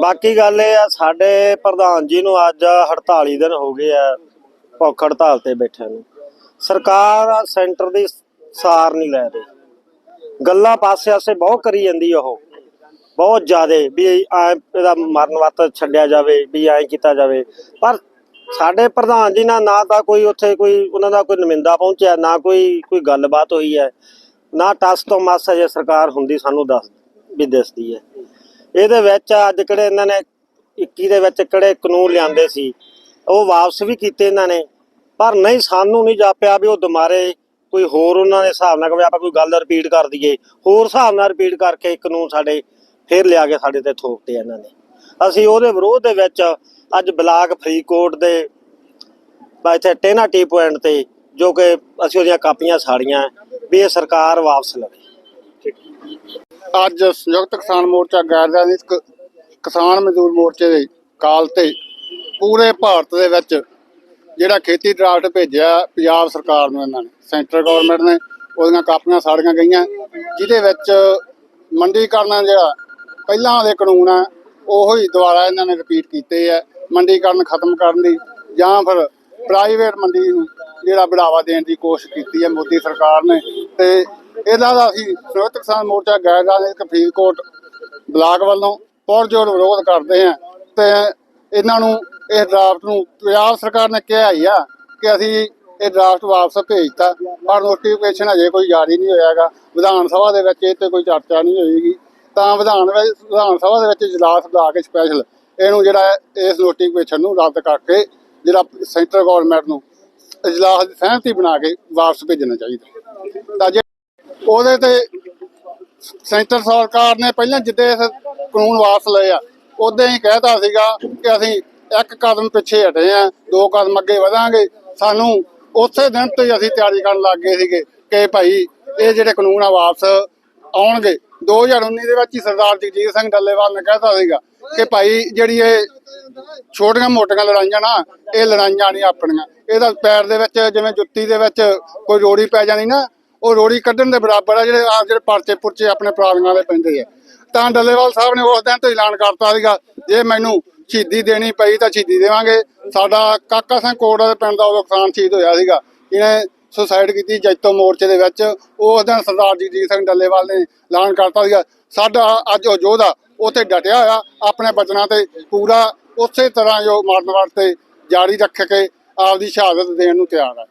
ਬਾਕੀ ਗੱਲ ਇਹ ਆ, ਸਾਡੇ ਪ੍ਰਧਾਨ ਜੀ ਨੂੰ ਅੱਜ 48 ਦਿਨ ਹੋ ਗਏ ਆ ਭੁੱਖ ਹੜਤਾਲ ਤੇ ਬੈਠੇ ਨੂੰ। ਸਰਕਾਰ ਸੈਂਟਰ ਦੀ ਸਾਰ ਨਹੀਂ ਲੈ ਰਹੀ। ਗੱਲਾਂ ਪਾਸੇ ਆਸੇ ਬਹੁਤ ਕਰੀ ਜਾਂਦੀ ਉਹ। ਬਹੁਤ ਜ਼ਿਆਦੇ ਵੀ ਐ ਇਹਦਾ ਮਰਨ ਵਤ ਛੱਡਿਆ ਜਾਵੇ, ਵੀ ਐ ਕੀਤਾ ਜਾਵੇ। ਪਰ ਸਾਡੇ ਪ੍ਰਧਾਨ ਜੀ ਨਾਲ ਨਾ ਤਾਂ ਕੋਈ ਉੱਥੇ ਕੋਈ, ਉਹਨਾਂ ਦਾ ਕੋਈ ਨੁਮਾਇੰਦਾ ਪਹੁੰਚਿਆ, ਨਾ ਕੋਈ ਕੋਈ ਗੱਲਬਾਤ ਹੋਈ ਹੈ। ਨਾ ਟਸ ਤੋਂ ਮਸ ਅਜੇ ਸਰਕਾਰ ਹੁੰਦੀ ਸਾਨੂੰ ਦੱਸ, ਵੀ ਦੱਸਦੀ ਹੈ। ਇਹਦੇ ਵਿੱਚ ਅੱਜ ਕਿਹੜੇ ਇਹਨਾਂ ਨੇ 21 ਦੇ ਵਿੱਚ ਕਿਹੜੇ ਕਾਨੂੰਨ ਲਿਆਂਦੇ ਸੀ, ਉਹ ਵਾਪਸ ਵੀ ਕੀਤੇ ਇਹਨਾਂ ਨੇ, ਪਰ ਨਹੀਂ ਸਾਨੂੰ ਨਹੀਂ ਜਾਪਿਆ ਵੀ ਉਹ ਦੁਮਾਰੇ ਕੋਈ ਹੋਰ ਉਹਨਾਂ ਦੇ ਹਿਸਾਬ ਨਾਲ ਕਿ ਆਪਾਂ ਕੋਈ ਗੱਲ ਰਿਪੀਟ ਕਰ ਦਈਏ, ਹੋਰ ਹਿਸਾਬ ਨਾਲ ਰਿਪੀਟ ਕਰਕੇ ਕਾਨੂੰਨ ਸਾਡੇ ਫੇਰ ਲਿਆ ਕੇ ਸਾਡੇ ਤੇ ਥੋਪਤੇ ਇਹਨਾਂ ਨੇ। ਅਸੀਂ ਉਹਦੇ ਵਿਰੋਧ ਦੇ ਵਿੱਚ ਅੱਜ ਬਲਾਕ ਫਰੀਦਕੋਟ ਦੇ ਇੱਥੇ ਟੇਨਾ ਟੀ ਪੁਆਇੰਟ ਤੇ ਜੋ ਕਿ ਅਸੀਂ ਉਹਦੀਆਂ ਕਾਪੀਆਂ ਸਾੜੀਆਂ ਵੀ ਇਹ ਸਰਕਾਰ ਵਾਪਸ ਲਵੇ। ਅੱਜ ਸੰਯੁਕਤ ਕਿਸਾਨ ਮੋਰਚਾ ਗੈਰ ਰਾਜਨੀਤਿਕ ਕਿਸਾਨ ਮਜ਼ਦੂਰ ਮੋਰਚੇ ਦੇ ਕਾਲ ਤੇ ਪੂਰੇ ਭਾਰਤ ਦੇ ਵਿੱਚ ਜਿਹੜਾ ਖੇਤੀ ਡਰਾਫਟ ਭੇਜਿਆ ਪੰਜਾਬ ਸਰਕਾਰ ਨੂੰ ਇਹਨਾਂ ਨੇ, ਸੈਂਟਰ ਗਵਰਨਮੈਂਟ ਨੇ, ਉਹਦੀਆਂ ਕਾਪੀਆਂ ਸਾੜੀਆਂ ਗਈਆਂ, ਜਿਹਦੇ ਵਿੱਚ ਮੰਡੀਕਰਨ ਜਿਹੜਾ ਪਹਿਲਾਂ ਦੇ ਕਾਨੂੰਨ ਆ, ਉਹੋ ਹੀ ਦੁਬਾਰਾ ਇਹਨਾਂ ਨੇ ਰਿਪੀਟ ਕੀਤੇ ਆ, ਮੰਡੀਕਰਨ ਖਤਮ ਕਰਨ ਦੀ ਜਾਂ ਫਿਰ ਪ੍ਰਾਈਵੇਟ ਮੰਡੀ ਨੂੰ ਜਿਹੜਾ ਬੜਾਵਾ ਦੇਣ ਦੀ ਕੋਸ਼ਿਸ਼ ਕੀਤੀ ਹੈ ਮੋਦੀ ਸਰਕਾਰ ਨੇ, ਤੇ ਇਹਦਾ ਦਾ ਅਸੀਂ ਸੰਯੁਕਤ ਕਿਸਾਨ ਮੋਰਚਾ ਗੈਰ ਰਾਜਨੀਤਿਕ ਫਰੀਦਕੋਟ ਬਲਾਕ ਵੱਲੋਂ ਪੁਰਜੋਰ ਵਿਰੋਧ ਕਰਦੇ ਹਾਂ ਤੇ ਇਹਨਾਂ ਨੂੰ ਇਹ ਡਰਾਫਟ ਨੂੰ ਪੰਜਾਬ ਸਰਕਾਰ ਨੇ ਕਿਹਾ ਹੀ ਆ ਕਿ ਅਸੀਂ ਇਹ ਡਰਾਫਟ ਵਾਪਸ ਭੇਜਤਾ ਪਰ ਨੋਟੀਫਿਕੇਸ਼ਨ ਅਜੇ ਕੋਈ ਜਾਰੀ ਨਹੀਂ ਹੋਇਆਗਾ ਵਿਧਾਨ ਸਭਾ ਦੇ ਵਿੱਚ ਇਹ ਤੇ ਕੋਈ ਚਰਚਾ ਨਹੀਂ ਹੋਏਗੀ। ਤਾਂ ਵਿਧਾਨ ਵਿਧਾਨ ਸਭਾ ਦੇ ਵਿੱਚ ਇਜਲਾਸ ਬੁਲਾ ਕੇ ਸਪੈਸ਼ਲ ਇਹਨੂੰ ਜਿਹੜਾ ਇਸ ਨੋਟੀਫਿਕੇਸ਼ਨ ਨੂੰ ਰੱਦ ਕਰਕੇ ਜਿਹੜਾ ਸੈਂਟਰ ਗਵਰਨਮੈਂਟ ਨੂੰ ਇਜਲਾਸ ਦੀ ਸਹਿਮਤੀ ਬਣਾ ਕੇ ਵਾਪਸ ਭੇਜਣਾ ਚਾਹੀਦਾ। ਤਾਂ ਜੇ ਉਹਦੇ ਤੇ ਸੈਂਟਰ ਸਰਕਾਰ ਨੇ ਪਹਿਲਾਂ ਜਿੱਦੇ ਇਸ ਕਾਨੂੰਨ ਵਾਪਸ ਲਏ ਆ ਉਦੋਂ ਹੀ ਕਹਿਤਾ ਸੀਗਾ ਕਿ ਅਸੀਂ ਇੱਕ ਕਦਮ ਪਿੱਛੇ ਹਟੇ ਆ, ਦੋ ਕਦਮ ਅੱਗੇ ਵਧਾਂਗੇ। ਸਾਨੂੰ ਉਸੇ ਦਿਨ ਤੋਂ ਹੀ ਅਸੀਂ ਤਿਆਰੀ ਕਰਨ ਲੱਗ ਗਏ ਸੀਗੇ ਕਿ ਭਾਈ ਇਹ ਜਿਹੜੇ ਕਾਨੂੰਨ ਆ ਵਾਪਸ ਆਉਣਗੇ। 2019 ਦੇ ਵਿੱਚ ਹੀ ਸਰਦਾਰ ਜਗਜੀਤ ਸਿੰਘ ਡੱਲੇਵਾਲ ਨੇ ਕਹਿਤਾ ਸੀਗਾ ਕਿ ਭਾਈ ਜਿਹੜੀ ਇਹ ਛੋਟੀਆਂ ਮੋਟੀਆਂ ਲੜਾਈਆਂ ਨਾ, ਇਹ ਲੜਾਈਆਂ ਨਹੀਂ ਆਪਣੀਆਂ। ਇਹਦਾ ਪੈਰ ਦੇ ਵਿੱਚ, ਜਿਵੇਂ ਜੁੱਤੀ ਦੇ ਵਿੱਚ ਕੋਈ ਰੋੜੀ ਪੈ ਜਾਣੀ ਨਾ ਉਹ ਰੋੜੀ ਕੱਢਣ ਦੇ ਬਰਾਬਰ ਆ ਜਿਹੜੇ ਆ ਜਿਹੜੇ ਪਰਚੇ ਪੁਰਚੇ ਆਪਣੇ ਪ੍ਰਾਲੀਆਂ ਦੇ ਪੈਂਦੇ ਆ। ਤਾਂ ਡੱਲੇਵਾਲ ਸਾਹਿਬ ਨੇ ਉਸ ਦਿਨ ਤੋਂ ਐਲਾਨ ਕਰਤਾ ਸੀਗਾ, ਜੇ ਮੈਨੂੰ ਸ਼ਹੀਦੀ ਦੇਣੀ ਪਈ ਤਾਂ ਸ਼ਹੀਦੀ ਦੇਵਾਂਗੇ। ਸਾਡਾ ਕਾਕਾ ਸਿੰਘ ਕੋੜਾ ਦੇ ਪਿੰਡ ਦਾ ਉਦੋਂ ਕਿਸਾਨ ਸ਼ਹੀਦ ਹੋਇਆ ਸੀਗਾ। ਇਹਨੇ ਸੁਸਾਇਡ ਕੀਤੀ ਜੈਤੋ ਮੋਰਚੇ ਦੇ ਵਿੱਚ। ਉਸ ਦਿਨ ਸਰਦਾਰ ਜਗਜੀਤ ਸਿੰਘ ਡੱਲੇਵਾਲ ਨੇ ਐਲਾਨ ਕਰਤਾ ਸੀਗਾ। ਸਾਡਾ ਅੱਜ ਉਹ ਯੋਧਾ ਉੱਥੇ ਡਟਿਆ ਹੋਇਆ, ਆਪਣੇ ਬਚਨਾਂ ਤੇ ਪੂਰਾ ਉਸੇ ਤਰ੍ਹਾਂ ਜੋ ਮਰਨ ਵਰਤੇ ਜਾਰੀ ਰੱਖ ਕੇ ਆਪਦੀ ਸ਼ਹਾਦਤ ਦੇਣ ਨੂੰ ਤਿਆਰ ਹੈ